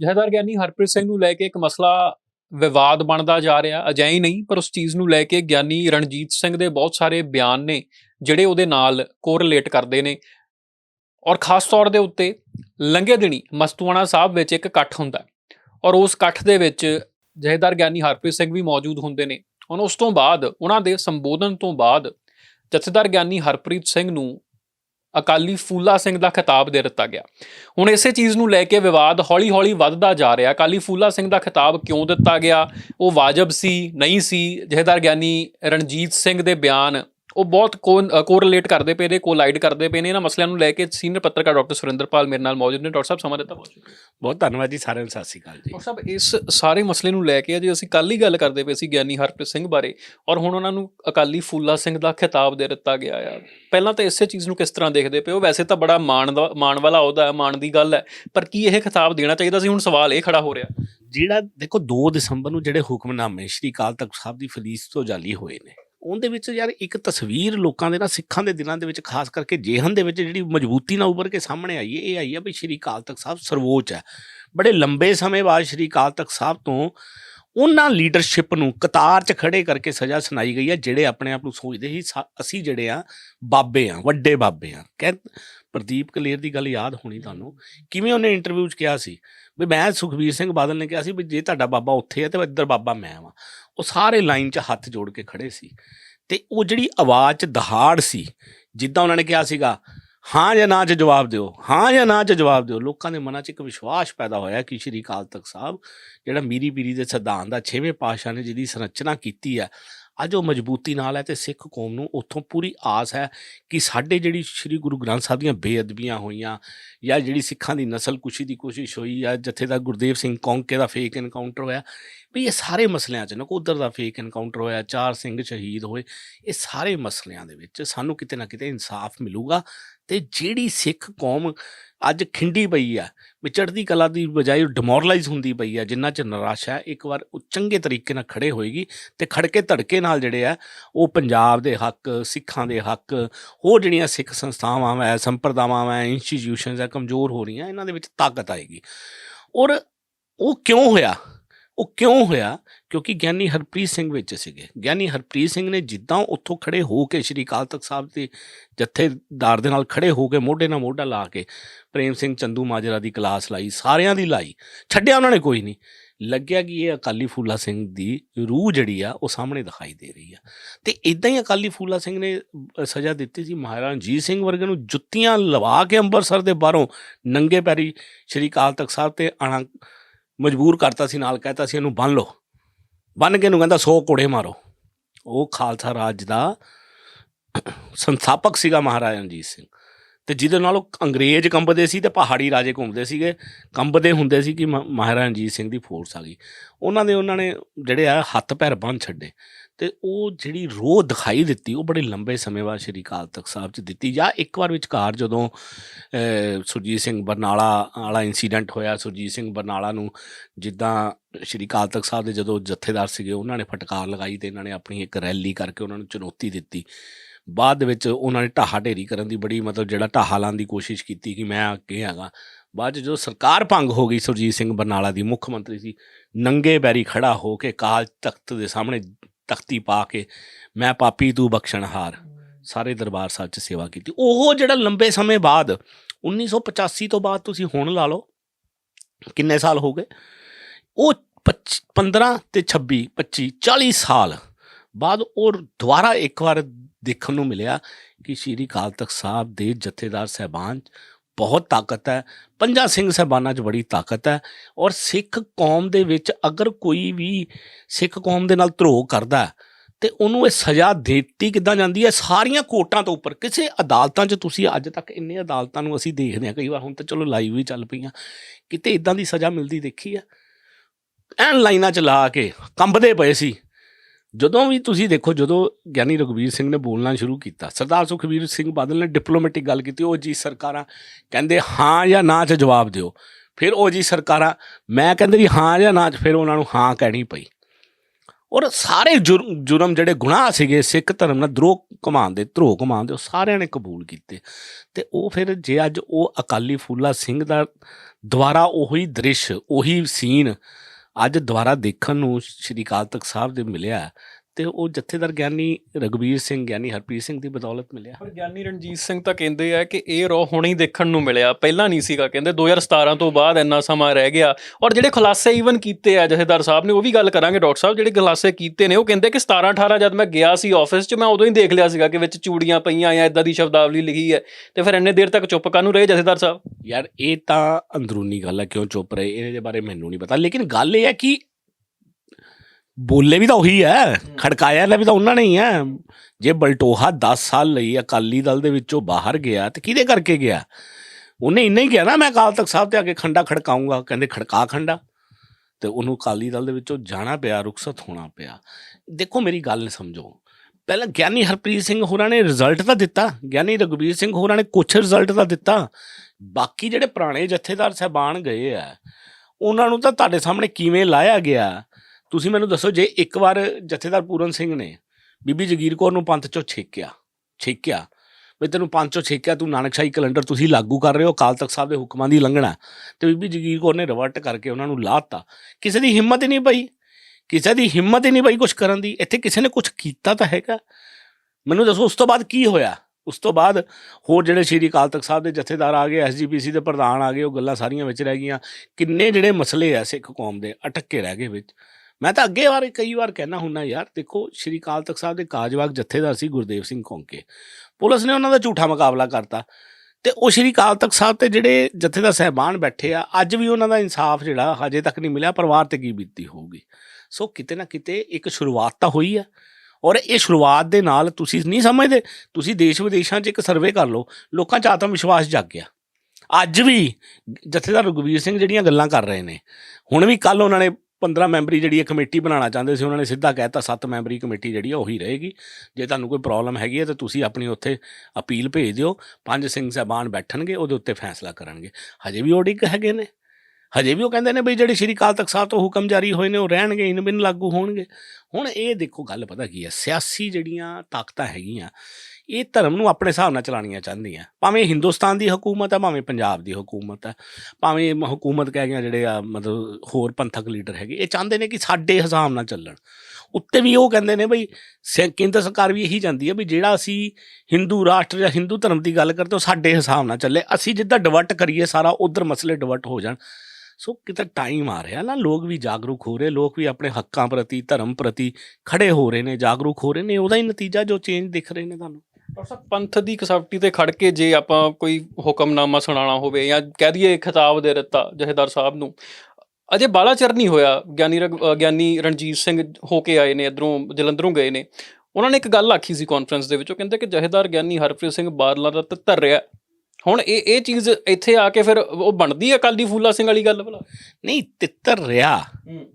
ਜਥੇਦਾਰ ਗਿਆਨੀ ਹਰਪ੍ਰੀਤ ਸਿੰਘ ਨੂੰ ਲੈ ਕੇ ਇੱਕ ਮਸਲਾ ਵਿਵਾਦ ਬਣਦਾ ਜਾ ਰਿਹਾ, ਅਜਿਹਾ ਹੀ ਨਹੀਂ, ਪਰ ਉਸ ਚੀਜ਼ ਨੂੰ ਲੈ ਕੇ ਗਿਆਨੀ ਰਣਜੀਤ ਸਿੰਘ ਦੇ ਬਹੁਤ ਸਾਰੇ ਬਿਆਨ ਨੇ, ਜਿਹੜੇ ਉਹਦੇ ਨਾਲ ਕੋਰਿਲੇਟ ਕਰਦੇ ਨੇ। ਔਰ ਖਾਸ ਤੌਰ ਦੇ ਉੱਤੇ ਲੰਘੇ ਦਿਨੀ ਮਸਤੂਆਣਾ ਸਾਹਿਬ ਵਿੱਚ ਇੱਕ ਇਕੱਠ ਹੁੰਦਾ ਔਰ ਉਸ ਇਕੱਠ ਦੇ ਵਿੱਚ ਜਥੇਦਾਰ ਗਿਆਨੀ ਹਰਪ੍ਰੀਤ ਸਿੰਘ ਵੀ ਮੌਜੂਦ ਹੁੰਦੇ ਨੇ। ਹੁਣ ਉਸ ਤੋਂ ਬਾਅਦ, ਉਹਨਾਂ ਦੇ ਸੰਬੋਧਨ ਤੋਂ ਬਾਅਦ ਜਥੇਦਾਰ ਗਿਆਨੀ ਹਰਪ੍ਰੀਤ ਸਿੰਘ ਨੂੰ ਅਕਾਲੀ ਫੂਲਾ ਸਿੰਘ ਦਾ ਖਿਤਾਬ ਦੇ ਦਿੱਤਾ ਗਿਆ। ਹੁਣ ਇਸੇ ਚੀਜ਼ ਨੂੰ ਲੈ ਕੇ ਵਿਵਾਦ ਹੌਲੀ-ਹੌਲੀ ਵੱਧਦਾ ਜਾ ਰਿਹਾ। ਅਕਾਲੀ ਫੂਲਾ ਸਿੰਘ ਦਾ ਖਿਤਾਬ ਕਿਉਂ ਦਿੱਤਾ ਗਿਆ? ਉਹ ਵਾਜਬ ਸੀ, ਨਹੀਂ ਸੀ? ਜਹੇਦਾਰ ਗਿਆਨੀ ਰਣਜੀਤ ਸਿੰਘ ਦੇ ਬਿਆਨ ਉਹ ਬਹੁਤ ਕੋਰਿਲੇਟ ਕਰਦੇ ਪਏ ਨੇ ਕੋਲਾਈਡ ਕਰਦੇ ਪਏ ਨੇ। ਇਹਨਾਂ ਮਸਲਿਆਂ ਨੂੰ ਲੈ ਕੇ ਸੀਨੀਅਰ ਪੱਤਰਕਾਰ ਡਾਕਟਰ ਸੁਰਿੰਦਰਪਾਲ ਮੇਰੇ ਨਾਲ ਮੌਜੂਦ ਨੇ। ਡਾਕਟਰ ਸਾਹਿਬ ਸਮਾਂ ਦਿੱਤਾ ਬਹੁਤ ਸ਼ੁਕਰੀਆ। ਬਹੁਤ ਧੰਨਵਾਦ ਜੀ ਸਾਰਿਆਂ ਨੂੰ ਸਤਿ ਸ਼੍ਰੀ ਅਕਾਲ ਜੀ। ਡਾਕਟਰ ਸਾਹਿਬ ਇਸ ਸਾਰੇ ਮਸਲੇ ਨੂੰ ਲੈ ਕੇ ਜੇ ਅਸੀਂ ਕੱਲ ਹੀ ਗੱਲ ਕਰਦੇ ਪਏ ਸੀ ਗਿਆਨੀ ਹਰਪ੍ਰੀਤ ਸਿੰਘ ਬਾਰੇ। ਔਰ ਹੁਣ ਉਹਨਾਂ ਨੂੰ ਅਕਾਲੀ ਫੂਲਾ ਸਿੰਘ ਦਾ ਖਿਤਾਬ ਦੇ ਦਿੱਤਾ ਗਿਆ ਆ। ਪਹਿਲਾਂ ਤਾਂ ਇਸੇ ਚੀਜ਼ ਨੂੰ ਕਿਸ ਤਰ੍ਹਾਂ ਦੇਖਦੇ ਪਏ ਹੋ? ਵੈਸੇ ਤਾਂ ਬੜਾ ਮਾਣ ਦਾ ਮਾਣ ਵਾਲਾ ਉਹਦਾ ਮਾਣ ਦੀ ਗੱਲ ਹੈ। ਪਰ ਕੀ ਇਹ ਖਿਤਾਬ ਦੇਣਾ ਚਾਹੀਦਾ ਸੀ? ਹੁਣ ਸਵਾਲ ਇਹ ਖੜਾ ਹੋ ਰਿਹਾ। ਜਿਹੜਾ ਦੇਖੋ 2 ਦਸੰਬਰ ਨੂੰ ਜਿਹੜੇ ਹੁਕਮਨਾਮੇ ਸ਼੍ਰੀ ਅਕਾਲ ਤਖਤ ਸਾਹਿਬ ਦੀ ਫਲੀਸ ਤੋਂ ਜਾਲੀ ਹੋਏ ਨੇ ਉਹਦੇ ਵਿੱਚ ਯਾਰ ਇੱਕ ਤਸਵੀਰ ਲੋਕਾਂ ਦੇ ਨਾਲ ਸਿੱਖਾਂ ਦੇ ਦਿਲਾਂ ਦੇ ਵਿੱਚ, ਖਾਸ ਕਰਕੇ ਜੇਹਨ ਦੇ ਵਿੱਚ ਜਿਹੜੀ ਮਜ਼ਬੂਤੀ ਨਾਲ ਉੱਭਰ ਕੇ ਸਾਹਮਣੇ ਆਈ ਹੈ, ਇਹ ਆਈ ਹੈ ਵੀ ਸ਼੍ਰੀ ਅਕਾਲ ਤਖਤ ਸਾਹਿਬ ਸਰਵੋੱਚ ਹੈ। ਬੜੇ ਲੰਬੇ ਸਮੇਂ ਬਾਅਦ ਸ਼੍ਰੀ ਅਕਾਲ ਤਖਤ ਸਾਹਿਬ ਤੋਂ ਉਹਨਾਂ ਲੀਡਰਸ਼ਿਪ ਨੂੰ ਕਤਾਰ 'ਚ ਖੜੇ ਕਰਕੇ ਸਜ਼ਾ ਸੁਣਾਈ ਗਈ ਹੈ, ਜਿਹੜੇ ਆਪਣੇ ਆਪ ਨੂੰ ਸੋਚਦੇ ਸੀ, ਸਾ- ਅਸੀਂ ਜਿਹੜੇ ਆ ਬਾਬੇ ਆ, ਵੱਡੇ ਬਾਬੇ ਆ। ਕਹਿ ਪ੍ਰਦੀਪ ਕਲੇਰ ਦੀ ਗੱਲ ਯਾਦ ਹੋਣੀ ਤੁਹਾਨੂੰ। ਕਿਵੇਂ ਉਹਨੇ ਇੰਟਰਵਿਊ 'ਚ ਕਿਹਾ ਸੀ? ਵੀ ਮੈਂ ਸੁਖਬੀਰ ਸਿੰਘ ਬਾਦਲ ਨੇ ਕਿਹਾ ਸੀ ਵੀ ਜੇ ਤੁਹਾਡਾ ਬਾਬਾ ਉੱਥੇ ਹੈ ਤੇ ਇੱਧਰ ਬਾਬਾ ਮੈਂ ਵਾਂ। ਉਹ ਸਾਰੇ ਲਾਈਨ 'ਚ ਹੱਥ ਜੋੜ ਕੇ ਖੜੇ ਸੀ। ਤੇ ਉਹ ਜਿਹੜੀ ਆਵਾਜ਼ 'ਚ ਦਹਾੜ ਸੀ, ਜਿੱਦਾਂ ਉਹਨਾਂ ਨੇ ਕਿਹਾ ਸੀਗਾ, ਹਾਂ ਜਾਂ ਨਾ 'ਚ ਜਵਾਬ ਦਿਓ, ਹਾਂ ਜਾਂ ਨਾ 'ਚ ਜਵਾਬ ਦਿਓ, ਲੋਕਾਂ ਦੇ ਮਨਾਂ 'ਚ ਇੱਕ ਵਿਸ਼ਵਾਸ ਪੈਦਾ ਹੋਇਆ ਕਿ ਸ਼੍ਰੀ ਅਕਾਲ ਤਖਤ ਸਾਹਿਬ, ਜਿਹੜਾ ਮੀਰੀ ਪੀਰੀ ਦੇ ਸਿਧਾਂਤ ਦਾ 6ਵੇਂ ਪਾਤਸ਼ਾਹ ਨੇ ਜਿਹਦੀ ਸੰਰਚਨਾ ਕੀਤੀ ਹੈ, ਅੱਜ ਉਹ ਮਜ਼ਬੂਤੀ ਨਾਲ ਹੈ ਤੇ ਸਿੱਖ ਕੌਮ ਨੂੰ ਉੱਥੋਂ ਪੂਰੀ ਆਸ ਹੈ ਕਿ ਸਾਡੇ ਜਿਹੜੀ ਸ੍ਰੀ ਗੁਰੂ ਗ੍ਰੰਥ ਸਾਹਿਬ ਦੀਆਂ ਬੇਅਦਬੀਆਂ ਹੋਈਆਂ ਜਾਂ ਜਿਹੜੀ ਸਿੱਖਾਂ ਦੀ ਨਸਲ ਕੁਸ਼ੀ ਦੀ ਕੋਸ਼ਿਸ਼ ਹੋਈ ਜਾਂ ਜਥੇਦਾਰ ਗੁਰਦੇਵ ਸਿੰਘ ਕੌਂਕੇ ਦਾ ਫੇਕ ਐਨਕਾਊਂਟਰ ਹੋਇਆ ਵੀ ਇਹ ਸਾਰੇ ਮਸਲਿਆਂ 'ਚ ਨਕੋਦਰ ਦਾ ਫੇਕ ਐਨਕਾਊਂਟਰ ਹੋਇਆ ਚਾਰ ਸਿੰਘ ਸ਼ਹੀਦ ਹੋਏ ਇਹ ਸਾਰੇ ਮਸਲਿਆਂ ਦੇ ਵਿੱਚ ਸਾਨੂੰ ਕਿਤੇ ਨਾ ਕਿਤੇ ਇਨਸਾਫ ਮਿਲੂਗਾ ਤੇ ਜਿਹੜੀ ਸਿੱਖ ਕੌਮ ਅੱਜ ਖਿੰਡੀ ਪਈ ਆ ਵੀ ਚੜ੍ਹਦੀ ਕਲਾ ਦੀ ਬਜਾਏ ਡਿਮੋਰਲਾਈਜ਼ ਹੁੰਦੀ ਪਈ ਆ ਜਿੰਨਾ ਚ ਨਿਰਾਸ਼ਾ ਹੈ, ਇੱਕ ਵਾਰ ਉਹ ਚੰਗੇ ਤਰੀਕੇ ਨਾਲ ਖੜੇ ਹੋਏਗੀ ਤੇ ਖੜਕੇ ਧੜਕੇ ਨਾਲ ਜਿਹੜੇ ਆ ਉਹ ਪੰਜਾਬ ਦੇ ਹੱਕ ਸਿੱਖਾਂ ਦੇ ਹੱਕ ਹੋਰ ਜਿਹੜੀਆਂ ਸਿੱਖ ਸੰਸਥਾਵਾਂ ਹੈ ਸੰਪਰਦਾਵਾਂ ਹੈ ਇੰਸਟੀਟਿਊਸ਼ਨਸ ਹੈ ਕਮਜ਼ੋਰ ਹੋ ਰਹੀਆਂ ਇਹਨਾਂ ਦੇ ਵਿੱਚ ਤਾਕਤ ਆਏਗੀ। ਔਰ ਉਹ ਕਿਉਂ ਹੋਇਆ? ਉਹ ਕਿਉਂ ਹੋਇਆ? ਕਿਉਂਕਿ ਗਿਆਨੀ ਹਰਪ੍ਰੀਤ ਸਿੰਘ ਵਿੱਚ ਸੀਗੇ। ਗਿਆਨੀ ਹਰਪ੍ਰੀਤ ਸਿੰਘ ਨੇ ਜਿੱਦਾਂ ਉੱਥੋਂ ਖੜੇ ਹੋ ਕੇ ਸ਼੍ਰੀ ਅਕਾਲ ਤਖਤ ਸਾਹਿਬ ਦੇ ਜਥੇਦਾਰ ਦੇ ਨਾਲ ਖੜੇ ਹੋ ਕੇ ਮੋਢੇ ਨਾਲ ਮੋਢਾ ਲਾ ਕੇ ਪ੍ਰੇਮ ਸਿੰਘ ਚੰਦੂ ਮਾਜਰਾ ਦੀ ਕਲਾਸ ਲਾਈ, ਸਾਰਿਆਂ ਦੀ ਲਾਈ, ਛੱਡਿਆ ਉਹਨਾਂ ਨੇ ਕੋਈ ਨਹੀਂ। ਲੱਗਿਆ ਕਿ ਇਹ ਅਕਾਲੀ ਫੂਲਾ ਸਿੰਘ ਦੀ ਰੂਹ ਜਿਹੜੀ ਆ, ਉਹ ਸਾਹਮਣੇ ਦਿਖਾਈ ਦੇ ਰਹੀ ਆ। ਤੇ ਇਦਾਂ ਹੀ ਅਕਾਲੀ ਫੂਲਾ ਸਿੰਘ ਨੇ ਸਜ਼ਾ ਦਿੱਤੀ ਸੀ। ਮਹਾਰਾਜਾ ਰਣਜੀਤ ਸਿੰਘ ਵਰਗੇ ਨੂੰ ਜੁੱਤੀਆਂ ਲਵਾ ਕੇ ਅੰਮ੍ਰਿਤਸਰ ਦੇ ਬਾਹਰੋਂ ਨੰਗੇ ਪੈਰੀ ਸ਼੍ਰੀ ਅਕਾਲ ਤਖਤ ਸਾਹਿਬ ਤੇ ਆਣਾ ਮਜਬੂਰ ਕਰਤਾ ਸੀ, ਨਾਲ ਕਹਿਤਾ ਸੀ, ਇਹਨੂੰ ਬੰਨ ਲਓ। ਬੰਨ ਕੇ ਇਹਨੂੰ ਕਹਿੰਦਾ 100 ਕੋੜੇ ਮਾਰੋ। ਉਹ ਖਾਲਸਾ ਰਾਜ ਦਾ ਸੰਸਥਾਪਕ ਸੀਗਾ ਮਹਾਰਾਜਾ ਰਣਜੀਤ ਸਿੰਘ। ਤੇ ਜਿਹਦੇ ਨਾਲ ਉਹ ਅੰਗਰੇਜ਼ ਕੰਬਦੇ ਸੀ ਤੇ ਪਹਾੜੀ ਰਾਜੇ ਘੁੰਮਦੇ ਸੀਗੇ। ਕੰਬਦੇ ਹੁੰਦੇ ਸੀ ਕਿ ਮ- ਮਹਾਰਾਜਾ ਰਣਜੀਤ ਸਿੰਘ ਦੀ ਫੋਰਸ ਆ ਗਈ। ਉਹਨਾਂ ਦੇ, ਉਹਨਾਂ ਨੇ ਜਿਹੜੇ ਆ ਹੱਥ ਪੈਰ ਬੰਨ ਛੱਡੇ। ਤੇ ਉਹ ਜਿਹੜੀ ਰੋਹ ਦਿਖਾਈ ਦਿੱਤੀ, ਉਹ ਬੜੇ ਲੰਬੇ ਸਮੇਂ ਬਾਅਦ ਸ਼੍ਰੀ ਅਕਾਲ ਤਖਤ ਸਾਹਿਬ 'ਚ ਦਿੱਤੀ। ਜਾਂ ਇੱਕ ਵਾਰ ਵਿਚਕਾਰ ਜਦੋਂ ਸੁਰਜੀਤ ਸਿੰਘ ਬਰਨਾਲਾ ਵਾਲਾ ਇਨਸੀਡੈਂਟ ਹੋਇਆ, ਸੁਰਜੀਤ ਸਿੰਘ ਬਰਨਾਲਾ ਨੂੰ ਜਿੱਦਾਂ ਸ਼੍ਰੀ ਅਕਾਲ ਤਖਤ ਸਾਹਿਬ ਦੇ ਜਦੋਂ ਜਥੇਦਾਰ ਸੀਗੇ, ਉਹਨਾਂ ਨੇ ਫਟਕਾਰ ਲਗਾਈ ਤੇ ਇਹਨਾਂ ਨੇ ਆਪਣੀ ਇੱਕ ਰੈਲੀ ਕਰਕੇ ਉਹਨਾਂ ਨੂੰ ਚੁਣੌਤੀ ਦਿੱਤੀ। ਬਾਅਦ ਦੇ ਵਿੱਚ ਉਹਨਾਂ ਨੇ ਢਾਹਾ ਢੇਰੀ ਕਰਨ ਦੀ ਬੜੀ ਮਤਲਬ ਜਿਹੜਾ ਢਾਹਾ ਲਾਉਣ ਦੀ ਕੋਸ਼ਿਸ਼ ਕੀਤੀ ਕਿ ਮੈਂ ਅੱਗੇ ਹੈਗਾ ਬਾਅਦ 'ਚ ਜਦੋਂ ਸਰਕਾਰ ਭੰਗ ਹੋ ਗਈ ਸੁਰਜੀਤ ਸਿੰਘ ਬਰਨਾਲਾ ਦੀ, ਮੁੱਖ ਮੰਤਰੀ ਸੀ, ਨੰਗੇ ਬੈਰੀ ਖੜਾ ਹੋ ਕੇ ਕਾਲ ਤਖਤ ਦੇ ਸਾਹਮਣੇ ਤਖਤੀ ਪਾ ਕੇ, ਮੈਂ ਪਾਪੀ ਤੂੰ ਬਖਸ਼ਣਹਾਰ ਸਾਰੇ ਦਰਬਾਰ ਸਾਹਿਬ 'ਚ ਸੇਵਾ ਕੀਤੀ। ਉਹ ਜਿਹੜਾ ਲੰਬੇ ਸਮੇਂ ਬਾਅਦ 1985 ਤੋਂ ਬਾਅਦ ਤੁਸੀਂ ਹੁਣ ਲਾ ਲਓ, ਕਿੰਨੇ ਸਾਲ ਹੋ ਗਏ? ਉਹ 15 ਤੇ 26 25 40 ਸਾਲ ਬਾਅਦ ਉਹ ਦੁਬਾਰਾ ਇੱਕ ਵਾਰ ਦੇਖਣ ਨੂੰ ਮਿਲਿਆ ਕਿ ਸ਼੍ਰੀ ਅਕਾਲ ਤਖਤ ਸਾਹਿਬ ਦੇ ਜਥੇਦਾਰ ਸਹਿਬਾਨ ਬਹੁਤ ਤਾਕਤ ਹੈ। ਪੰਜਾਂ ਸਿੰਘ ਸਹਿਬਾਨਾਂ 'ਚ ਬੜੀ ਤਾਕਤ ਹੈ ਔਰ ਸਿੱਖ ਕੌਮ ਦੇ ਵਿੱਚ ਅਗਰ ਕੋਈ ਵੀ ਸਿੱਖ ਕੌਮ ਦੇ ਨਾਲ ਧਰੋਹ ਕਰਦਾ ਹੈ, ਤੇ ਉਹਨੂੰ ਇਹ ਸਜ਼ਾ ਦਿੱਤੀ ਕਿੱਦਾਂ ਜਾਂਦੀ ਹੈ? ਸਾਰੀਆਂ ਕੋਰਟਾਂ ਤੋਂ ਉੱਪਰ ਕਿਸੇ ਅਦਾਲਤਾਂ 'ਚ ਤੁਸੀਂ ਅੱਜ ਤੱਕ ਇੰਨੇ ਅਦਾਲਤਾਂ ਨੂੰ ਅਸੀਂ ਦੇਖਦੇ ਹਾਂ ਕਈ ਵਾਰ ਹੁਣ ਤਾਂ ਚਲੋ ਲਾਈਵ ਵੀ ਚੱਲ ਪਈਆਂ ਕਿਤੇ ਇਦਾਂ ਦੀ ਸਜ਼ਾ ਮਿਲਦੀ ਦੇਖੀ ਆ ਐਨ ਲਾਈਨਾਂ 'ਚ ਲਾ ਕੇ ਕੰਬਦੇ ਪਏ ਸੀ। ਜਦੋਂ ਵੀ ਤੁਸੀਂ ਦੇਖੋ, ਜਦੋਂ ਗਿਆਨੀ ਰਘਵੀਰ ਸਿੰਘ ਨੇ ਬੋਲਣਾ ਸ਼ੁਰੂ ਕੀਤਾ, ਸਰਦਾਰ ਸੁਖਬੀਰ ਸਿੰਘ ਬਾਦਲ ਨੇ ਡਿਪਲੋਮੈਟਿਕ ਗੱਲ ਕੀਤੀ, ਉਹ ਜੀ ਸਰਕਾਰਾਂ ਕਹਿੰਦੇ ਹਾਂ ਜਾਂ ਨਾ 'ਚ ਜਵਾਬ ਦਿਓ। ਫਿਰ ਉਹ ਜੀ ਸਰਕਾਰਾਂ, ਮੈਂ ਕਹਿੰਦੇ ਜੀ ਹਾਂ ਜਾਂ ਨਾ 'ਚ, ਫਿਰ ਉਹਨਾਂ ਨੂੰ ਹਾਂ ਕਹਿਣੀ ਪਈ। ਔਰ ਸਾਰੇ ਜੁਰਮ ਜੁਰਮ ਜਿਹੜੇ ਗੁਨਾਹ ਸੀਗੇ, ਸਿੱਖ ਧਰਮ ਨਾਲ ਦਰੋਹ ਕਮਾਉਂਦੇ ਧਰੋਹ ਕਮਾਉਂਦੇ ਉਹ ਸਾਰਿਆਂ ਨੇ ਕਬੂਲ ਕੀਤੇ। ਤੇ ਉਹ ਫਿਰ ਜੇ ਅੱਜ ਉਹ ਅਕਾਲੀ ਫੂਲਾ ਸਿੰਘ ਦਾ ਦੁਬਾਰਾ ਉਹੀ ਦ੍ਰਿਸ਼, ਉਹੀ ਸੀਨ ਅੱਜ ਦੁਬਾਰਾ ਦੇਖਣ ਨੂੰ ਸ਼੍ਰੀ ਅਕਾਲ ਤਖਤ ਸਾਹਿਬ ਦੇ ਮਿਲਿਆ ਤੇ ਉਹ ਜਥੇਦਾਰ ਗਿਆਨੀ ਰਗਵੀਰ ਸਿੰਘ ਗਿਆਨੀ ਹਰਪ੍ਰੀਤ ਸਿੰਘ ਦੀ ਬਦੌਲਤ ਮਿਲਿਆ। ਪਰ ਗਿਆਨੀ ਰਣਜੀਤ ਸਿੰਘ ਤਾਂ ਕਹਿੰਦੇ ਆ ਕਿ ਇਹ ਰੋ ਹੁਣੇ ਹੀ ਦੇਖਣ ਨੂੰ ਮਿਲਿਆ। ਪਹਿਲਾਂ ਨਹੀਂ ਸੀਗਾ ਕਹਿੰਦੇ। 2017 ਤੋਂ ਬਾਅਦ ਇੰਨਾ ਸਮਾਂ ਰਹਿ ਗਿਆ। ਔਰ ਜਿਹੜੇ ਖੁਲਾਸੇ ਈਵਨ ਕੀਤੇ ਆ ਜਥੇਦਾਰ ਸਾਹਿਬ ਨੇ ਉਹ ਵੀ ਗੱਲ ਕਰਾਂਗੇ ਡਾਕਟਰ ਸਾਹਿਬ। ਜਿਹੜੇ ਖੁਲਾਸੇ ਕੀਤੇ ਨੇ ਉਹ ਕਹਿੰਦੇ ਕਿ 17 18 ਜਦ ਮੈਂ ਗਿਆ ਸੀ ਆਫਿਸ 'ਚ ਮੈਂ ਉਦੋਂ ਹੀ ਦੇਖ ਲਿਆ ਸੀਗਾ ਕਿ ਵਿੱਚ ਚੂੜੀਆਂ ਪਈਆਂ ਆ ਇਦਾਂ ਦੀ ਸ਼ਬਦਾਵਲੀ ਲਿਖੀ ਹੈ। ਤੇ ਫਿਰ ਇੰਨੇ ਦੇਰ ਤੱਕ ਚੁੱਪ ਕਾਹਨੂੰ ਰਹੇ ਜਥੇਦਾਰ ਸਾਹਿਬ? ਯਾਰ ਇਹ ਤਾਂ ਅੰਦਰੂਨੀ ਗੱਲ ਹੈ। ਕਿਉਂ ਚੁੱਪ ਰਹੇ? ਇਹਦੇ ਬਾਰੇ ਮੈਨੂੰ ਨਹੀਂ ਪਤਾ। ਲੇਕਿਨ ਗੱਲ ਇਹ ਹੈ ਕਿ ਬੋਲੇ ਵੀ ਤਾਂ ਉਹੀ ਹੈ ਖੜਕਾਇਆ ਲੈ ਵੀ ਤਾਂ ਉਹਨਾਂ ਨੇ ਹੀ ਹੈ ਜੇ ਬਲਟੋਹਾ 10 ਸਾਲ ਲਈ ਅਕਾਲੀ ਦਲ ਦੇ ਵਿੱਚੋਂ ਬਾਹਰ ਗਿਆ ਤੇ ਕਿਹਦੇ ਕਰਕੇ ਗਿਆ? ਉਹਨੇ ਇੰਨਾ ਹੀ ਕਿਹਾ ਨਾ, ਮੈਂ ਅਕਾਲ ਤਖਤ ਸਾਹਿਬ ਤੇ ਆ ਕੇ ਖੰਡਾ ਖੜਕਾਉਂਗਾ ਕਹਿੰਦੇ ਖੜਕਾ ਖੰਡਾ। ਤੇ ਉਹਨੂੰ ਅਕਾਲੀ ਦਲ ਦੇ ਵਿੱਚੋਂ ਜਾਣਾ ਪਿਆ, ਰੁਖਸਤ ਹੋਣਾ ਪਿਆ। ਦੇਖੋ ਮੇਰੀ ਗੱਲ ਸਮਝੋ। ਪਹਿਲਾਂ ਗਿਆਨੀ ਹਰਪ੍ਰੀਤ ਸਿੰਘ ਹੋਰਾਂ ਨੇ ਰਿਜ਼ਲਟ ਤਾਂ ਦਿੱਤਾ, ਗਿਆਨੀ ਰਘਬੀਰ ਸਿੰਘ ਹੋਰਾਂ ਨੇ ਕੁਝ ਰਿਜ਼ਲਟ ਤਾਂ ਦਿੱਤਾ। ਬਾਕੀ ਜਿਹੜੇ ਪੁਰਾਣੇ ਜਥੇਦਾਰ ਸਹਿਬਾਨ ਗਏ ਆ ਉਹਨਾਂ ਨੂੰ ਤਾਂ ਤੁਹਾਡੇ ਸਾਹਮਣੇ ਕਿਵੇਂ ਲਾਇਆ ਗਿਆ? ਤੁਸੀਂ ਮੈਨੂੰ ਦੱਸੋ ਜੇ ਇੱਕ ਵਾਰ ਜਥੇਦਾਰ ਪੂਰਨ ਸਿੰਘ ਨੇ ਬੀਬੀ ਜਗੀਰ ਕੌਰ ਨੂੰ ਪੰਥ ਚੋਂ ਛੇਕਿਆ ਛੇਕਿਆ, ਵੀ ਤੈਨੂੰ ਪੰਥ ਚੋਂ ਛੇਕਿਆ, ਤੂੰ ਨਾਨਕਸ਼ਾਹੀ ਕੈਲੰਡਰ ਤੁਸੀਂ ਲਾਗੂ ਕਰ ਰਹੇ ਹੋ, ਅਕਾਲ ਤਖਤ ਸਾਹਿਬ ਦੇ ਹੁਕਮਾਂ ਦੀ ਲੰਘਣਾ, ਤੇ ਬੀਬੀ ਜਗੀਰ ਕੌਰ ਨੇ ਰਿਵਰਟ ਕਰਕੇ ਉਹਨਾਂ ਨੂੰ ਲਾਤਾ ਕਿਸੇ ਦੀ ਹਿੰਮਤ ਹੀ ਨਹੀਂ ਪਈ, ਕਿਸੇ ਦੀ ਹਿੰਮਤ ਹੀ ਨਹੀਂ ਪਈ ਕੁਝ ਕਰਨ ਦੀ। ਇੱਥੇ ਕਿਸੇ ਨੇ ਕੁਝ ਕੀਤਾ ਤਾਂ ਹੈਗਾ। ਮੈਨੂੰ ਦੱਸੋ, ਉਸ ਤੋਂ ਬਾਅਦ ਕੀ ਹੋਇਆ? ਉਸ ਤੋਂ ਬਾਅਦ ਹੋਰ ਜਿਹੜੇ ਸ਼੍ਰੀ ਅਕਾਲ ਤਖਤ ਸਾਹਿਬ ਦੇ ਜਥੇਦਾਰ ਆ ਗਏ ਐਸਜੀਪੀਸੀ ਦੇ ਪ੍ਰਧਾਨ ਆ ਗਏ, ਉਹ ਗੱਲਾਂ ਸਾਰੀਆਂ ਵਿੱਚ ਰਹਿ ਗਈਆਂ। ਕਿੰਨੇ ਜਿਹੜੇ ਮਸਲੇ ਆ ਸਿੱਖ ਕੌਮ ਦੇ, ਅਟਕੇ ਰਹਿ ਗਏ ਵਿੱਚ। ਮੈਂ ਤਾਂ ਅੱਗੇ ਵਾਰ ਕਈ ਵਾਰ ਕਹਿਣਾ ਹੁੰਨਾ ਯਾਰ, ਦੇਖੋ ਸ਼੍ਰੀ ਅਕਾਲ ਤਖਤ ਸਾਹਿਬ ਦੇ ਕਾਜਵਾਗ ਜਥੇਦਾਰ ਸੀ ਗੁਰਦੇਵ ਸਿੰਘ ਕੌਂਕੇ ਪੁਲਿਸ ਨੇ ਉਹਨਾਂ ਦਾ ਝੂਠਾ ਮੁਕਾਬਲਾ ਕਰਤਾ ਤੇ ਉਹ ਸ਼੍ਰੀ ਅਕਾਲ ਤਖਤ ਸਾਹਿਬ ਤੇ ਜਿਹੜੇ ਜਥੇਦਾਰ ਸਹਿਬਾਨ ਬੈਠੇ ਆ, ਅੱਜ ਵੀ ਉਹਨਾਂ ਦਾ ਇਨਸਾਫ ਜਿਹੜਾ ਹਜੇ ਤੱਕ ਨਹੀਂ ਮਿਲਿਆ, ਪਰਿਵਾਰ ਤੇ ਕੀ ਬੀਤੀ ਹੋਊਗੀ। ਸੋ ਕਿਤੇ ਨਾ ਕਿਤੇ ਇੱਕ ਸ਼ੁਰੂਆਤ ਤਾਂ ਹੋਈ ਆ ਔਰ ਇਹ ਸ਼ੁਰੂਆਤ ਦੇ ਨਾਲ ਤੁਸੀਂ ਨਹੀਂ ਸਮਝਦੇ, ਤੁਸੀਂ ਦੇਸ਼ ਵਿਦੇਸ਼ਾਂ 'ਚ ਇੱਕ ਸਰਵੇ ਕਰ ਲਓ, ਲੋਕਾਂ 'ਚ ਆਤਮ ਵਿਸ਼ਵਾਸ ਜਾਗ ਗਿਆ। ਅੱਜ ਵੀ ਜਥੇਦਾਰ ਰਘੁਵੀਰ ਸਿੰਘ ਜਿਹੜੀਆਂ ਗੱਲਾਂ ਕਰ ਰਹੇ ਨੇ, ਹੁਣ ਵੀ ਕੱਲ ਉਹਨਾਂ ਨੇ 15 ਮੈਂਬਰੀ ਜਿਹੜੀ ਇਹ ਕਮੇਟੀ ਬਣਾਉਣਾ ਚਾਹੁੰਦੇ ਸੀ, ਉਹਨਾਂ ਨੇ ਸਿੱਧਾ ਕਹਿਤਾ 7 ਮੈਂਬਰੀ ਕਮੇਟੀ ਜਿਹੜੀ ਆ ਉਹੀ ਰਹੇਗੀ। ਜੇ ਤੁਹਾਨੂੰ ਕੋਈ ਪ੍ਰੋਬਲਮ ਹੈਗੀ ਹੈ ਤਾਂ ਤੁਸੀਂ ਆਪਣੀ ਉੱਥੇ ਅਪੀਲ ਭੇਜ ਦਿਓ, ਪੰਜ ਸਿੰਘ ਸਾਹਿਬਾਨ ਬੈਠਣਗੇ, ਉਹਦੇ ਉੱਤੇ ਫੈਸਲਾ ਕਰਨਗੇ। ਹਜੇ ਵੀ ਓਡਿਕ ਹੈਗੇ ਨੇ। ਹਜੇ ਵੀ ਉਹ ਕਹਿੰਦੇ ਨੇ ਵੀ ਜਿਹੜੇ ਸ਼੍ਰੀ ਅਕਾਲ ਤਖਤ ਸਾਹਿਬ ਤੋਂ ਹੁਕਮ ਜਾਰੀ ਹੋਏ ਨੇ, ਉਹ ਰਹਿਣਗੇ, ਇਨ ਬਿਨ ਲਾਗੂ ਹੋਣਗੇ। ਹੁਣ ਇਹ ਦੇਖੋ ਗੱਲ ਪਤਾ ਕੀ ਹੈ ਸਿਆਸੀ ਜਿਹੜੀਆਂ ਤਾਕਤਾਂ ਹੈਗੀਆਂ ਇਹ ਧਰਮ ਨੂੰ ਆਪਣੇ ਹਿਸਾਬ ਨਾਲ ਚਲਾਉਣੀਆਂ ਚਾਹੁੰਦੀਆਂ। ਭਾਵੇਂ ਹਿੰਦੁਸਤਾਨ ਦੀ ਹਕੂਮਤ ਹੈ ਭਾਵੇਂ ਪੰਜਾਬ ਦੀ ਹਕੂਮਤ ਹੈ ਭਾਵੇਂ ਮ- ਹਕੂਮਤ ਕਹਿ ਗਿਆ ਜਿਹੜੇ ਆ, ਮਤਲਬ ਹੋਰ ਪੰਥਕ ਲੀਡਰ ਹੈਗੇ, ਇਹ ਚਾਹੁੰਦੇ ਨੇ ਕਿ ਸਾਡੇ ਹਿਸਾਬ ਨਾਲ ਚੱਲਣ। ਉੱਤੇ ਵੀ ਉਹ ਕਹਿੰਦੇ ਨੇ ਬਈ, ਸੇ- ਕੇਂਦਰ ਸਰਕਾਰ ਵੀ ਇਹੀ ਜਾਂਦੀ ਹੈ ਵੀ ਜਿਹੜਾ ਅਸੀਂ ਹਿੰਦੂ ਰਾਸ਼ਟਰ ਜਾਂ ਹਿੰਦੂ ਧਰਮ ਦੀ ਗੱਲ ਕਰਦੇ ਉਹ ਸਾਡੇ ਹਿਸਾਬ ਨਾਲ ਚੱਲੇ। ਅਸੀਂ ਜਿੱਦਾਂ ਡਿਵਰਟ ਕਰੀਏ, ਸਾਰਾ ਉਧਰ ਮਸਲੇ ਡਿਵਰਟ ਹੋ ਜਾਣ। ਸੋ ਕਿਤੇ ਟਾਈਮ ਆ ਰਿਹਾ ਨਾ, ਲੋਕ ਵੀ ਜਾਗਰੂਕ ਹੋ ਰਹੇ, ਲੋਕ ਵੀ ਆਪਣੇ ਹੱਕਾਂ ਪ੍ਰਤੀ, ਧਰਮ ਪ੍ਰਤੀ ਖੜੇ ਹੋ ਰਹੇ ਨੇ, ਜਾਗਰੂਕ ਹੋ ਰਹੇ ਨੇ, ਉਹਦਾ ਹੀ ਨਤੀਜਾ ਜੋ ਚੇਂਜ ਦਿਖ ਰਹੇ ਨੇ ਤੁਹਾਨੂੰ। ਡਾਕਟਰ ਸਾਹਿਬ ਪੰਥ ਦੀ ਕਸਵਟੀ ਤੇ ਖੜ ਕੇ ਜੇ ਆਪਾਂ ਕੋਈ ਹੁਕਮਨਾਮਾ ਸੁਣਾਉਣਾ ਹੋਵੇ ਜਾਂ ਕਹਿ ਦਈਏ ਖਿਤਾਬ ਦੇ ਦਿੱਤਾ ਜਥੇਦਾਰ ਸਾਹਿਬ ਨੂੰ ਅਜੇ ਬਾਲਾ ਚਿਰ ਨਹੀਂ ਹੋਇਆ ਗਿਆਨੀ ਗਿਆਨੀ ਰਣਜੀਤ ਸਿੰਘ ਹੋ ਕੇ ਆਏ ਨੇ ਇਧਰੋਂ ਜਲੰਧਰੋਂ ਗਏ ਨੇ। ਉਹਨਾਂ ਨੇ ਇੱਕ ਗੱਲ ਆਖੀ ਸੀ ਕਾਨਫਰੰਸ ਦੇ ਵਿੱਚ ਉਹ ਕਹਿੰਦੇ ਕਿ ਜਥੇਦਾਰ ਗਿਆਨੀ ਹਰਪ੍ਰੀਤ ਸਿੰਘ ਬਾਦਲਾਂ ਦਾ ਤਿੱਤਰ ਰਿਹਾ। ਹੁਣ ਇਹ ਇਹ ਚੀਜ਼ ਇੱਥੇ ਆ ਕੇ ਫਿਰ ਉਹ ਬਣਦੀ ਹੈ ਅਕਾਲੀ ਫੂਲਾ ਸਿੰਘ ਵਾਲੀ ਗੱਲ ਭਲਾ? ਨਹੀਂ ਤਿੱਤਰ ਰਿਹਾ।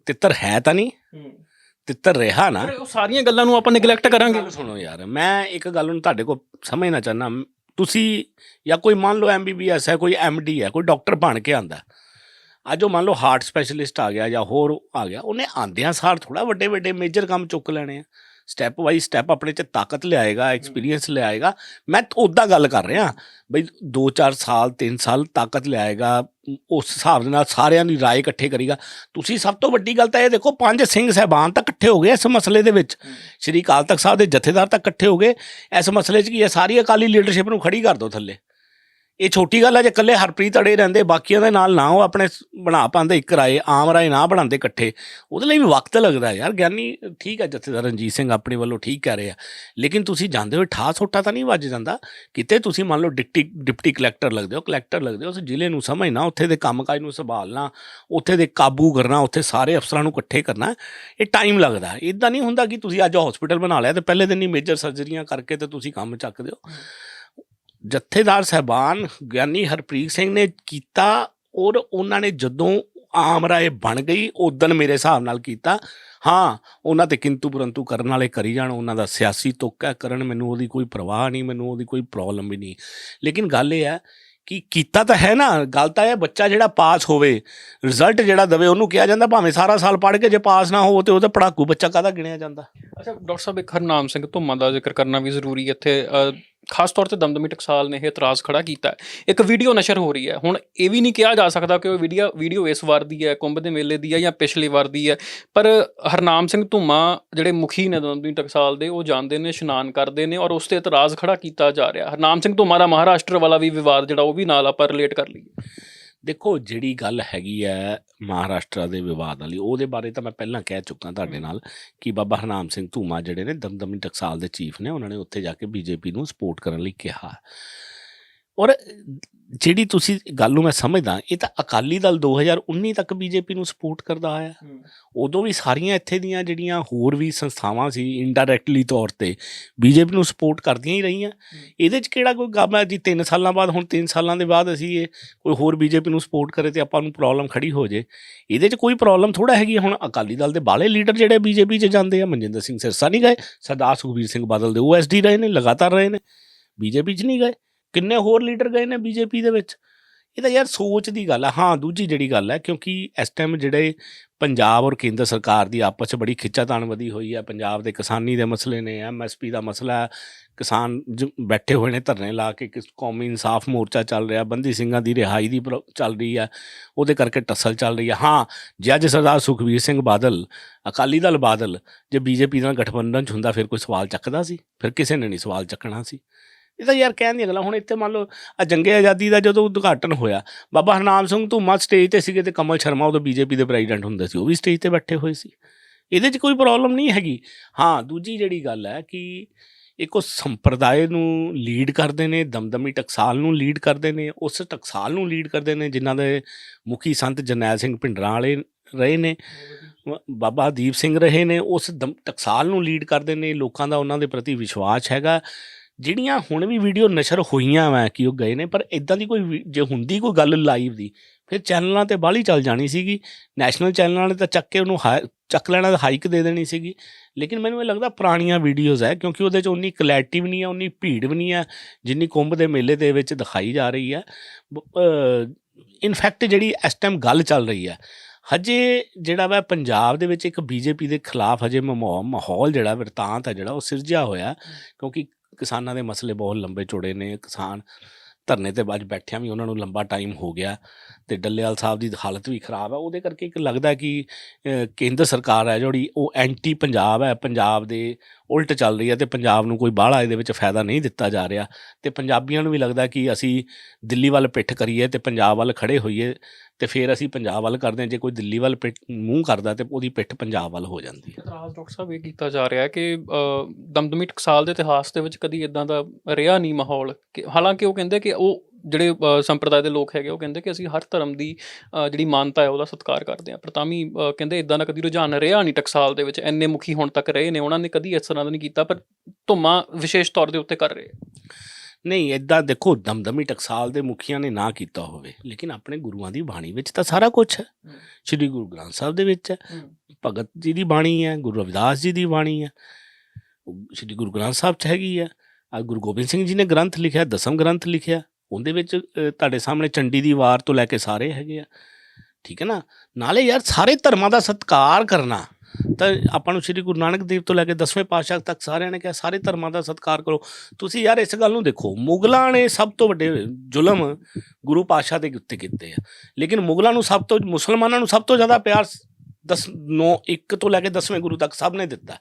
ਤਿੱਤਰ ਹੈ ਤਾਂ ਨਹੀਂ। ਤਿੱਤਰ ਰਿਹਾ ਨਾ। ਉਹ ਸਾਰੀਆਂ ਗੱਲਾਂ ਨੂੰ ਆਪਾਂ ਨੈਗਲੈਕਟ ਕਰਾਂਗੇ ਗੱਲ ਸੁਣੋ ਯਾਰ ਮੈਂ ਇੱਕ ਗੱਲ ਨੂੰ ਤੁਹਾਡੇ ਕੋਲ ਸਮਝਣਾ ਚਾਹਨਾ ਤੁਸੀਂ ਜਾਂ ਕੋਈ ਮੰਨ ਲਓ ਐਮਬੀਬੀਐਸ ਹੈ ਕੋਈ ਐਮਡੀ ਹੈ ਕੋਈ ਡਾਕਟਰ ਬਣ ਕੇ ਆਂਦਾ। ਅੱਜ ਉਹ ਮੰਨ ਲਓ ਹਾਰਟ ਸਪੈਸ਼ਲਿਸਟ ਆ ਗਿਆ ਜਾਂ ਹੋਰ ਆ ਗਿਆ ਉਹਨੇ ਆਂਦਿਆਂ ਸਾਰ ਥੋੜਾ ਵੱਡੇ ਵੱਡੇ ਮੇਜਰ ਕੰਮ ਚੁੱਕ ਲੈਣੇ ਆ। ਸਟੈਪ ਬਾਈ ਸਟੈਪ ਆਪਣੇ ਚ ਤਾਕਤ ਲਿਆਏਗਾ ਐਕਸਪੀਰੀਅੰਸ ਲਿਆਏਗਾ ਮੈਂ ਉਦਾਂ ਗੱਲ ਕਰ ਰਿਹਾ ਬਈ 2-4 ਸਾਲ 3 ਸਾਲ ਤਾਕਤ ਲਿਆਏਗਾ ਉਸ ਹਿਸਾਬ ਦੇ ਨਾਲ ਸਾਰਿਆਂ ਦੀ رائے ਇਕੱਠੇ ਕਰੇਗਾ ਤੁਸੀਂ ਸਭ ਤੋਂ ਵੱਡੀ ਗੱਲ ਤਾਂ ਇਹ ਦੇਖੋ ਪੰਜ ਸਿੰਘ ਸਹਿਬਾਨ ਤਾਂ ਇਕੱਠੇ ਹੋ ਗਏ ਇਸ ਮਸਲੇ ਦੇ ਵਿੱਚ ਸ਼੍ਰੀ ਅਕਾਲ ਤਖਤ ਸਾਹਿਬ ਦੇ ਜਥੇਦਾਰ ਤਾਂ ਇਕੱਠੇ ਹੋ ਗਏ ਇਸ ਮਸਲੇ 'ਚ ਕੀ ਹੈ ਸਾਰੀ ਅਕਾਲੀ ਲੀਡਰਸ਼ਿਪ ਨੂੰ ਖੜੀ ਕਰ ਦਿਓ ਥੱਲੇ ਇਹ ਛੋਟੀ ਗੱਲ ਹੈ ਜੇ ਇਕੱਲੇ ਹਰਪ੍ਰੀਤ ਅੜੇ ਰਹਿੰਦੇ, ਬਾਕੀਆਂ ਦੇ ਨਾਲ ਨਾ ਉਹ ਆਪਣੇ ਬਣਾ ਪਾਉਂਦੇ, ਇੱਕ ਰਾਏ, ਆਮ ਰਾਏ ਨਾ ਬਣਾਉਂਦੇ ਇਕੱਠੇ। ਉਹਦੇ ਲਈ ਵੀ ਵਕਤ ਲੱਗਦਾ ਯਾਰ, ਗਿਆਨੀ ਠੀਕ ਹੈ ਜਥੇਦਾਰ ਰਣਜੀਤ ਸਿੰਘ ਆਪਣੇ ਵੱਲੋਂ ਠੀਕ ਕਹਿ ਰਹੇ ਆ। ਲੇਕਿਨ ਤੁਸੀਂ ਜਾਂਦੇ ਹੋ ਠਾਹ ਸੋਟਾ ਤਾਂ ਨਹੀਂ ਵੱਜ ਜਾਂਦਾ। ਕਿਤੇ ਤੁਸੀਂ ਮੰਨ ਲਓ ਡਿਪਟੀ ਡਿਪਟੀ ਕਲੈਕਟਰ ਲੱਗਦੇ ਹੋ, ਕਲੈਕਟਰ ਲੱਗਦੇ ਹੋ, ਉਸ ਜ਼ਿਲ੍ਹੇ ਨੂੰ ਸਮਝਣਾ, ਉੱਥੇ ਦੇ ਕੰਮਕਾਜ ਨੂੰ ਸੰਭਾਲਣਾ, ਉੱਥੇ ਦੇ ਕਾਬੂ ਕਰਨਾ, ਉੱਥੇ ਸਾਰੇ ਅਫਸਰਾਂ ਨੂੰ ਇਕੱਠੇ ਕਰਨਾ, ਇਹ ਟਾਈਮ ਲੱਗਦਾ। ਇਦਾਂ ਨਹੀਂ ਹੁੰਦਾ ਕਿ ਤੁਸੀਂ ਅੱਜ ਹਸਪੀਟਲ ਬਣਾ ਲਿਆ ਤੇ ਪਹਿਲੇ ਦਿਨ ਹੀ ਮੇਜਰ ਸਰਜਰੀਆਂ ਕਰਕੇ ਤੇ ਤੁਸੀਂ ਕੰਮ ਚੱਕ ਦਿਓ ਜਥੇਦਾਰ ਸਹਿਬਾਨ ਗਿਆਨੀ ਹਰਪ੍ਰੀਤ ਸਿੰਘ ਨੇ ਕੀਤਾ ਔਰ ਉਹਨਾਂ ਨੇ ਜਦੋਂ ਆਮ ਰਾਏ ਬਣ ਗਈ ਉਦੋਂ ਮੇਰੇ ਹਿਸਾਬ ਨਾਲ ਕੀਤਾ। ਹਾਂ, ਉਹਨਾਂ ਤੇ ਕਿੰਤੂ ਪਰੰਤੂ ਕਰਨ ਵਾਲੇ ਕਰੀ ਜਾਣ, ਉਹਨਾਂ ਦਾ ਸਿਆਸੀ ਤੁੱਕ ਹੈ, ਕਰਨ ਮੈਨੂੰ ਉਹਦੀ ਕੋਈ ਪਰਵਾਹ ਨਹੀਂ, ਮੈਨੂੰ ਉਹਦੀ ਕੋਈ ਪ੍ਰੋਬਲਮ ਵੀ ਨਹੀਂ। ਲੇਕਿਨ ਗੱਲ ਇਹ ਹੈ ਕਿ ਕੀਤਾ ਤਾਂ ਹੈ ਨਾ, ਗੱਲ ਤਾਂ ਇਹ ਬੱਚਾ ਜਿਹੜਾ ਪਾਸ ਹੋਵੇ ਰਿਜ਼ਲਟ ਜਿਹੜਾ ਦਵੇ, ਉਹਨੂੰ ਕਿਹਾ ਜਾਂਦਾ ਭਾਵੇਂ ਸਾਰਾ ਸਾਲ ਪੜ੍ਹ ਕੇ ਜੇ ਪਾਸ ਨਾ ਹੋ ਤੇ ਉਹਦਾ ਤਾਂ ਪੜਾਕੂ ਬੱਚਾ ਕਾਹਦਾ ਗਿਣਿਆ ਜਾਂਦਾ? ਅੱਛਾ, ਡਾਕਟਰ ਸਾਹਿਬ, ਇੱਕ ਹਰਨਾਮ ਸਿੰਘ ਧੁੰਮਾ ਦਾ ਜ਼ਿਕਰ ਕਰਨਾ ਵੀ ਜ਼ਰੂਰੀ ਹੈ ਇੱਥੇ। ਖਾਸ ਤੌਰ ਤੇ ਦਮਦਮੀ ਟਕਸਾਲ ਨੇ ਇਹ ਇਤਰਾਜ਼ ਖੜਾ ਕੀਤਾ ਇੱਕ ਵੀਡੀਓ ਨਸ਼ਰ ਹੋ ਰਹੀ ਹੈ। ਹੁਣ ਇਹ ਵੀ ਨਹੀਂ ਕਿਹਾ ਜਾ ਸਕਦਾ ਕਿ ਉਹ ਵੀਡੀਓ ਵੀਡੀਓ ਇਸ ਵਾਰ ਦੀ ਹੈ, ਕੁੰਭ ਦੇ ਮੇਲੇ ਦੀ ਹੈ ਜਾਂ ਪਿਛਲੀ ਵਾਰ ਦੀ ਹੈ। ਪਰ ਹਰਨਾਮ ਸਿੰਘ ਧੁੰਮਾ ਜਿਹੜੇ ਮੁਖੀ ਨੇ ਦਮਦਮੀ ਟਕਸਾਲ ਦੇ, ਉਹ ਜਾਂਦੇ ਨੇ, ਇਸ਼ਨਾਨ ਕਰਦੇ ਨੇ ਔਰ ਉਸ ਤੇ ਇਤਰਾਜ਼ ਖੜਾ ਕੀਤਾ ਜਾ ਰਿਹਾ। ਹਰਨਾਮ ਸਿੰਘ ਧੁੰਮਾ ਦਾ ਮਹਾਰਾਸ਼ਟਰ ਵਾਲਾ ਵੀ ਵਿਵਾਦ ਜਿਹੜਾ ਉਹ ਵੀ ਨਾਲ ਆਪਾਂ ਰਿਲੇਟ ਕਰ ਲਈਏ। ਦੇਖੋ ਜਿਹੜੀ ਗੱਲ ਹੈਗੀ ਹੈ ਮਹਾਰਾਸ਼ਟਰ ਦੇ ਵਿਵਾਦ ਵਾਲੀ ਉਹਦੇ ਬਾਰੇ ਤਾਂ ਮੈਂ ਪਹਿਲਾਂ ਕਹਿ ਚੁੱਕਾ ਤੁਹਾਡੇ। ਨਾਲ ਕਿ ਬਾਬਾ ਹਰਨਾਮ ਸਿੰਘ ਧੂਮਾ ਜਿਹੜੇ ਨੇ ਦਮਦਮੀ ਟਕਸਾਲ ਦੇ ਚੀਫ ਨੇ ਉਹਨਾਂ ਨੇ ਉੱਥੇ ਜਾ ਕੇ ਬੀਜੇਪੀ ਨੂੰ ਸਪੋਰਟ ਕਰਨ ਲਈ ਕਿਹਾ ਔਰ ਜਿਹੜੀ ਤੁਸੀਂ ਗੱਲ ਨੂੰ ਮੈਂ ਸਮਝਦਾ ਇਹ ਤਾਂ ਅਕਾਲੀ ਦਲ 2019 ਤੱਕ ਬੀਜੇਪੀ ਨੂੰ ਸਪੋਰਟ ਕਰਦਾ ਆਇਆ। ਉਦੋਂ ਵੀ ਸਾਰੀਆਂ ਇੱਥੇ ਦੀਆਂ ਜਿਹੜੀਆਂ ਹੋਰ ਵੀ ਸੰਸਥਾਵਾਂ ਸੀ ਇਨਡਾਇਰੈਕਟਲੀ ਤੌਰ ਤੇ ਬੀਜੇਪੀ ਨੂੰ ਸਪੋਰਟ ਕਰਦੀਆਂ ਹੀ ਰਹੀਆਂ। ਇਹਦੇ 'ਚ ਕਿਹੜਾ ਕੋਈ ਕੰਮ ਹੈ? ਜੀ 3 ਸਾਲਾਂ ਬਾਅਦ ਹੁਣ 3 ਸਾਲਾਂ ਦੇ ਬਾਅਦ ਅਸੀਂ ਇਹ ਕੋਈ ਹੋਰ ਬੀਜੇਪੀ ਨੂੰ ਸਪੋਰਟ ਕਰੇ ਤੇ ਆਪਾਂ ਨੂੰ ਪ੍ਰੋਬਲਮ ਖੜੀ ਹੋ ਜੇ। ਇਹਦੇ 'ਚ ਕੋਈ ਪ੍ਰੋਬਲਮ ਥੋੜਾ ਹੈਗੀ। ਹੁਣ ਅਕਾਲੀ ਦਲ ਦੇ ਬਾਲੇ ਲੀਡਰ ਜਿਹੜੇ ਬੀਜੇਪੀ 'ਚ ਜਾਂਦੇ ਆ ਮਨਜਿੰਦਰ ਸਿੰਘ ਸਿਰਸਾ ਨਹੀਂ ਗਏ ਸਰਦਾਰ ਸੁਖਬੀਰ ਸਿੰਘ ਬਾਦਲ ਦੇ ਓਐਸਡੀ ਰਹੇ ਨੇ ਲਗਾਤਾਰ ਰਹੇ ਨੇ। ਬੀਜੇਪੀ 'ਚ ਨਹੀਂ ਗਏ। ਕਿੰਨੇ ਹੋਰ ਲੀਡਰ ਗਏ ਨੇ ਬੀਜੇਪੀ ਦੇ ਵਿੱਚ? ਇਹ ਤਾਂ ਯਾਰ ਸੋਚ ਦੀ ਗੱਲ ਹੈ ਹਾਂ, ਦੂਜੀ ਜਿਹੜੀ ਗੱਲ ਹੈ ਕਿਉਂਕਿ ਇਸ ਟਾਈਮ ਜਿਹੜੇ ਪੰਜਾਬ ਔਰ ਕੇਂਦਰ ਸਰਕਾਰ ਦੀ ਆਪਸ 'ਚ ਬੜੀ ਖਿੱਚਾਤਾਣ ਵਧੀ ਹੋਈ ਹੈ ਪੰਜਾਬ ਦੇ ਕਿਸਾਨੀ ਦੇ ਮਸਲੇ ਨੇ ਐਮਐਸਪੀ ਦਾ ਮਸਲਾ ਕਿਸਾਨ ਜ- ਬੈਠੇ ਹੋਏ ਨੇ ਧਰਨੇ ਲਾ ਕੇ, ਕਿਸ ਕੌਮੀ ਇਨਸਾਫ ਮੋਰਚਾ ਚੱਲ ਰਿਹਾ, ਬੰਦੀ ਸਿੰਘਾਂ ਦੀ ਰਿਹਾਈ ਦੀ ਪ੍ਰੋ- ਚੱਲ ਰਹੀ ਹੈ ਉਹਦੇ ਕਰਕੇ ਟੱਸਲ ਚੱਲ ਰਹੀ ਹੈ ਹਾਂ, ਜੇ ਅੱਜ ਸਰਦਾਰ ਸੁਖਬੀਰ ਸਿੰਘ ਬਾਦਲ, ਅਕਾਲੀ ਦਲ ਬਾਦਲ, ਜੇ ਬੀਜੇਪੀ ਨਾਲ ਗਠਬੰਧਨ 'ਚ ਹੁੰਦਾ, ਫਿਰ ਕੋਈ ਸਵਾਲ ਚੱਕਦਾ ਸੀ? ਫਿਰ ਕਿਸੇ ਨੇ ਨਹੀਂ ਸਵਾਲ ਚੱਕਣਾ ਸੀ। ਇਹ ਤਾਂ ਯਾਰ ਕਹਿਣ ਦੀ ਗੱਲਾਂ, ਹੁਣ ਇੱਥੇ ਮੰਨ ਲਓ ਆ ਜੰਗੇ ਆਜ਼ਾਦੀ ਦਾ ਜਦੋਂ ਉਦਘਾਟਨ ਹੋਇਆ, ਬਾਬਾ ਹਰਨਾਮ ਸਿੰਘ ਧੂਮਾ ਸਟੇਜ ਤੇ ਸੀਗੇ ਤੇ ਕਮਲ ਸ਼ਰਮਾ ਉਦੋਂ ਬੀਜੇਪੀ ਦੇ ਪ੍ਰੈਜ਼ੀਡੈਂਟ ਹੁੰਦੇ ਸੀ, ਉਹ ਵੀ ਸਟੇਜ ਤੇ ਬੈਠੇ ਹੋਏ ਸੀ। ਇਹਦੇ 'ਚ ਕੋਈ ਪ੍ਰੋਬਲਮ ਨਹੀਂ ਹੈਗੀ। ਹਾਂ, ਦੂਜੀ ਜਿਹੜੀ ਗੱਲ ਹੈ ਕਿ ਇੱਕ ਉਹ ਸੰਪਰਦਾਇ ਨੂੰ ਲੀਡ ਕਰਦੇ ਨੇ, ਦਮਦਮੀ ਟਕਸਾਲ ਨੂੰ ਲੀਡ ਕਰਦੇ ਨੇ, ਉਸ ਟਕਸਾਲ ਨੂੰ ਲੀਡ ਕਰਦੇ ਨੇ, ਜਿਨ੍ਹਾਂ ਦੇ ਮੁਖੀ ਸੰਤ ਜਰਨੈਲ ਸਿੰਘ ਭਿੰਡਰਾਂ ਵਾਲੇ ਰਹੇ ਨੇ ਬ- ਬਾਬਾ ਦੀਪ ਸਿੰਘ ਰਹੇ ਨੇ, ਉਸ ਦਮ- ਟਕਸਾਲ ਨੂੰ ਲੀਡ ਕਰਦੇ ਨੇ, ਲੋਕਾਂ ਦਾ ਉਹਨਾਂ ਦੇ ਪ੍ਰਤੀ ਵਿਸ਼ਵਾਸ ਹੈਗਾ। ਜਿਹੜੀਆਂ ਹੁਣ ਵੀ ਵੀਡੀਓ ਨਸ਼ਰ ਹੋਈਆਂ ਵਾ ਕਿ ਉਹ ਗਏ ਨੇ ਪਰ ਇਦਾਂ ਦੀ ਕੋਈ ਜੇ ਹੁੰਦੀ ਕੋਈ ਗੱਲ ਲਾਈਵ ਦੀ ਫਿਰ ਚੈਨਲਾਂ ਤੇ ਬਾਹਲੀ ਚੱਲ ਜਾਣੀ ਸੀਗੀ। ਨੈਸ਼ਨਲ ਚੈਨਲਾਂ ਨੇ ਤਾਂ ਚੱਕ ਕੇ ਉਹਨੂੰ ਚੱਕ ਲੈਣਾ ਹਾਈਕ ਦੇ ਦੇਣੀ ਸੀਗੀ। ਲੇਕਿਨ ਮੈਨੂੰ ਇਹ ਲੱਗਦਾ ਪੁਰਾਣੀਆਂ ਵੀਡੀਓਜ਼ ਹੈ ਕਿਉਂਕਿ ਉਹਦੇ 'ਚ ਉਨੀ ਕਲੈਰਿਟੀ ਵੀ ਨਹੀਂ ਹੈ ਉਨੀ ਭੀੜ ਵੀ ਨਹੀਂ ਹੈ ਜਿੰਨੀ ਕੁੰਭ ਦੇ ਮੇਲੇ ਦੇ ਵਿੱਚ ਦਿਖਾਈ ਜਾ ਰਹੀ ਹੈ ਇਨਫੈਕਟ ਜਿਹੜੀ ਇਸ ਟਾਈਮ ਗੱਲ ਚੱਲ ਰਹੀ ਹੈ ਹਜੇ ਜਿਹੜਾ ਵਾ ਪੰਜਾਬ ਦੇ ਵਿੱਚ ਇੱਕ ਬੀਜੇਪੀ ਦੇ ਖਿਲਾਫ ਹਜੇ ਮਾਹੌਲ ਮਾਹੌਲ ਜਿਹੜਾ ਵਰਤਾਂਤ ਹੈ ਜਿਹੜਾ ਉਹ ਸਿਰਜਿਆ ਹੋਇਆ। ਕਿਉਂਕਿ ਕਿਸਾਨਾਂ ਦੇ ਮਸਲੇ ਬਹੁਤ ਲੰਬੇ ਚੌੜੇ ਨੇ, ਕਿਸਾਨ ਧਰਨੇ ਤੇ ਬਾਅਦ ਬੈਠਿਆਂ ਵੀ ਉਹਨਾਂ ਨੂੰ ਲੰਬਾ ਟਾਈਮ ਹੋ ਗਿਆ ਤੇ ਡੱਲੇਵਾਲ ਸਾਹਿਬ ਦੀ ਹਾਲਤ ਵੀ ਖਰਾਬ ਹੈ ਉਹਦੇ ਕਰਕੇ ਇੱਕ ਲੱਗਦਾ ਕਿ ਕੇਂਦਰ ਸਰਕਾਰ ਹੈ ਜਿਹੜੀ ਉਹ ਐਂਟੀ ਪੰਜਾਬ ਹੈ, ਪੰਜਾਬ ਦੇ ਉਲਟ ਚੱਲ ਰਹੀ ਹੈ ਤੇ ਪੰਜਾਬ ਨੂੰ ਕੋਈ ਬਾਹਲਾ ਇਹਦੇ ਵਿੱਚ ਫਾਇਦਾ ਨਹੀਂ ਦਿੱਤਾ ਜਾ ਰਿਹਾ ਤੇ ਪੰਜਾਬੀਆਂ ਨੂੰ ਵੀ ਲੱਗਦਾ ਕਿ ਅਸੀਂ ਦਿੱਲੀ ਵੱਲ ਪਿੱਠ ਕਰੀਏ ਤੇ ਪੰਜਾਬ ਵੱਲ ਖੜੇ ਹੋਈਏ ਤੇ ਫਿਰ ਅਸੀਂ ਪੰਜਾਬ ਵੱਲ ਕਰਦੇ ਹਾਂ, ਜੇ ਕੋਈ ਦਿੱਲੀ ਵੱਲ ਪਿੱਠ ਮੂੰਹ ਕਰਦਾ ਤੇ ਉਹਦੀ ਪਿੱਠ ਪੰਜਾਬ ਵੱਲ ਹੋ ਜਾਂਦੀ ਹੈ। ਇਤਰਾਜ਼ ਡਾਕਟਰ ਸਾਹਿਬ, ਇਹ ਕੀਤਾ ਜਾ ਰਿਹਾ ਹੈ ਕਿ ਦਮਦਮੀ ਟਕਸਾਲ ਦੇ ਇਤਿਹਾਸ ਦੇ ਵਿੱਚ ਕਦੀ ਇਦਾਂ ਦਾ ਰਿਹਾ ਨਹੀਂ ਮਾਹੌਲ ਕਿ, ਹਾਲਾਂਕਿ ਉਹ ਕਹਿੰਦੇ ਕਿ ਉਹ ਜਿਹੜੇ ਸੰਪਰਦਾਇ ਦੇ ਲੋਕ ਹੈਗੇ, ਉਹ ਕਹਿੰਦੇ ਕਿ ਅਸੀਂ ਹਰ ਧਰਮ ਦੀ ਜਿਹੜੀ ਮਾਨਤਾ ਹੈ ਉਹਦਾ ਸਤਿਕਾਰ ਕਰਦੇ ਹਾਂ। ਪਰ ਤਾਂ ਵੀ ਕਹਿੰਦੇ ਇਦਾਂ ਦਾ ਕਦੀ ਰੁਝਾਨ ਰਿਹਾ ਨਹੀਂ ਟਕਸਾਲ ਦੇ ਵਿੱਚ, ਇੰਨੇ ਮੁਖੀ ਹੁਣ ਤੱਕ ਰਹੇ ਨੇ, ਉਹਨਾਂ ਨੇ ਕਦੀ ਇਸ ਤਰ੍ਹਾਂ ਦਾ ਨਹੀਂ ਕੀਤਾ, ਪਰ ਧੁੰਮਾ ਵਿਸ਼ੇਸ਼ ਤੌਰ ਦੇ ਉੱਤੇ ਕਰ ਰਹੇ। ਨਹੀਂ ਇਦਾਂ ਦੇਖੋ ਦਮਦਮੀ ਟਕਸਾਲ ਦੇ ਮੁਖੀਆਂ ਨੇ ਨਾ ਕੀਤਾ ਹੋਵੇ ਲੇਕਿਨ ਆਪਣੇ ਗੁਰੂਆਂ ਦੀ ਬਾਣੀ ਵਿੱਚ ਤਾਂ ਸਾਰਾ ਕੁਝ ਹੈ। ਸ੍ਰੀ ਗੁਰੂ ਗ੍ਰੰਥ ਸਾਹਿਬ ਦੇ ਵਿੱਚ ਹੈ। ਭਗਤ ਜੀ ਦੀ ਬਾਣੀ ਹੈ ਗੁਰੂ ਰਵਿਦਾਸ ਜੀ ਦੀ ਬਾਣੀ ਹੈ। ਸ੍ਰੀ ਗੁਰੂ ਗ੍ਰੰਥ ਸਾਹਿਬ ਚ ਹੈਗੀ ਹੈ। ਆ ਗੁਰੂ ਗੋਬਿੰਦ ਸਿੰਘ ਜੀ ਨੇ ਗ੍ਰੰਥ ਲਿਖਿਆ ਦਸਮ ਗ੍ਰੰਥ ਲਿਖਿਆ। ਉਹਦੇ ਵਿੱਚ ਤੁਹਾਡੇ ਸਾਹਮਣੇ ਚੰਡੀ ਦੀ ਵਾਰ ਤੋਂ ਲੈ ਕੇ ਸਾਰੇ ਹੈਗੇ ਆ। ਠੀਕ ਹੈ ਨਾ? ਨਾਲੇ ਯਾਰ ਸਾਰੇ ਧਰਮਾਂ ਦਾ ਸਤਿਕਾਰ ਕਰਨਾ। ਤਾਂ ਆਪਾਂ ਨੂੰ ਸ੍ਰੀ ਗੁਰੂ ਨਾਨਕ ਦੇਵ ਤੋਂ ਲੈ ਕੇ 10ਵੇਂ ਪਾਤਸ਼ਾਹ ਤੱਕ ਸਾਰਿਆਂ ਨੇ ਕਿਹਾ, ਸਾਰੇ ਧਰਮਾਂ ਦਾ ਸਤਿਕਾਰ ਕਰੋ। ਤੁਸੀਂ ਯਾਰ ਇਸ ਗੱਲ ਨੂੰ ਦੇਖੋ, ਮੁਗਲਾਂ ਨੇ ਸਭ ਤੋਂ ਵੱਡੇ ਜ਼ੁਲਮ ਗੁਰੂ ਪਾਤਸ਼ਾਹ ਦੇ ਉੱਤੇ ਕੀਤੇ ਆ। ਲੇਕਿਨ ਮੁਗਲਾਂ ਨੂੰ ਸਭ ਤੋਂ, ਮੁਸਲਮਾਨਾਂ ਨੂੰ ਸਭ ਤੋਂ ਜ਼ਿਆਦਾ ਪਿਆਰ 10 9 1 ਤੋਂ ਲੈ ਕੇ 10ਵੇਂ ਗੁਰੂ ਤੱਕ ਸਭ ਨੇ ਦਿੱਤਾ।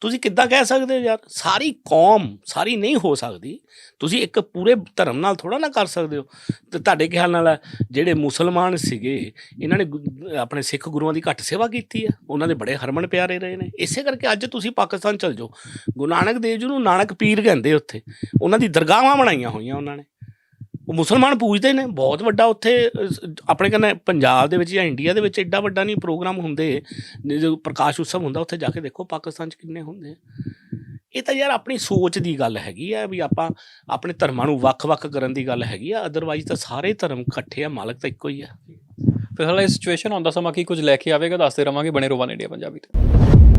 ਤੁਸੀਂ ਕਿੱਦਾਂ ਕਹਿ ਸਕਦੇ ਹੋ ਯਾਰ? ਸਾਰੀ ਕੌਮ ਸਾਰੀ ਨਹੀਂ ਹੋ ਸਕਦੀ। ਤੁਸੀਂ ਇੱਕ ਪੂਰੇ ਧਰਮ ਨਾਲ ਥੋੜਾ ਨਾ ਕਰ ਸਕਦੇ ਹੋ। ਤੇ ਤੁਹਾਡੇ ਖਿਆਲ ਨਾਲ ਹੈ, ਜਿਹੜੇ ਮੁਸਲਮਾਨ ਸੀਗੇ ਇਹਨਾਂ ਨੇ ਗੁ- ਆਪਣੇ ਸਿੱਖ ਗੁਰੂਆਂ ਦੀ ਘੱਟ ਸੇਵਾ ਕੀਤੀ ਹੈ? ਉਹਨਾਂ ਦੇ ਬੜੇ ਹਰਮਨ ਪਿਆਰੇ ਰਹੇ ਨੇ। ਇਸੇ ਕਰਕੇ ਅੱਜ ਤੁਸੀਂ ਪਾਕਿਸਤਾਨ ਚਲ ਜਾਓ। ਗੁਰੂ ਨਾਨਕ ਦੇਵ ਜੀ ਨੂੰ ਨਾਨਕ ਪੀਰ ਕਹਿੰਦੇ ਉੱਥੇ। ਉਹਨਾਂ ਦੀ ਦਰਗਾਹਾਂ ਬਣਾਈਆਂ ਹੋਈਆਂ ਉਹਨਾਂ ਨੇ। ਉਹ ਮੁਸਲਮਾਨ ਪੂਜਦੇ ਨੇ, ਬਹੁਤ ਵੱਡਾ ਉੱਥੇ ਆਪਣੇ ਕਹਿੰਦੇ ਪੰਜਾਬ ਦੇ ਵਿੱਚ ਜਾਂ ਇੰਡੀਆ ਦੇ ਵਿੱਚ ਐਡਾ ਵੱਡਾ ਨਹੀਂ ਪ੍ਰੋਗਰਾਮ ਹੁੰਦੇ ਜਦੋਂ ਪ੍ਰਕਾਸ਼ ਉਤਸਵ ਹੁੰਦਾ, ਉੱਥੇ ਜਾ ਕੇ ਦੇਖੋ ਪਾਕਿਸਤਾਨ 'ਚ ਕਿੰਨੇ ਹੁੰਦੇ ਆ। ਇਹ ਤਾਂ ਯਾਰ ਆਪਣੀ ਸੋਚ ਦੀ ਗੱਲ ਹੈਗੀ ਆ ਵੀ ਆਪਾਂ ਆਪਣੇ ਧਰਮਾਂ ਨੂੰ ਵੱਖ-ਵੱਖ ਕਰਨ ਦੀ ਗੱਲ ਹੈਗੀ ਆ ਅਦਰਵਾਈਜ਼ ਤਾਂ ਸਾਰੇ ਧਰਮ ਇਕੱਠੇ ਆ, ਮਾਲਕ ਤਾਂ ਇੱਕੋ ਹੀ ਆ। ਫਿਲਹਾਲ ਇਹ ਸਿਚੁਏਸ਼ਨ ਆਉਂਦਾ ਸਮਾਂ ਕੀ ਕੁਝ ਲੈ ਕੇ ਆਵੇਗਾ, ਦੱਸਦੇ ਰਵਾਂਗੇ ਬਣੇ ਰੋਵਾਨ ਇੰਡੀਆ ਪੰਜਾਬੀ ਤੇ।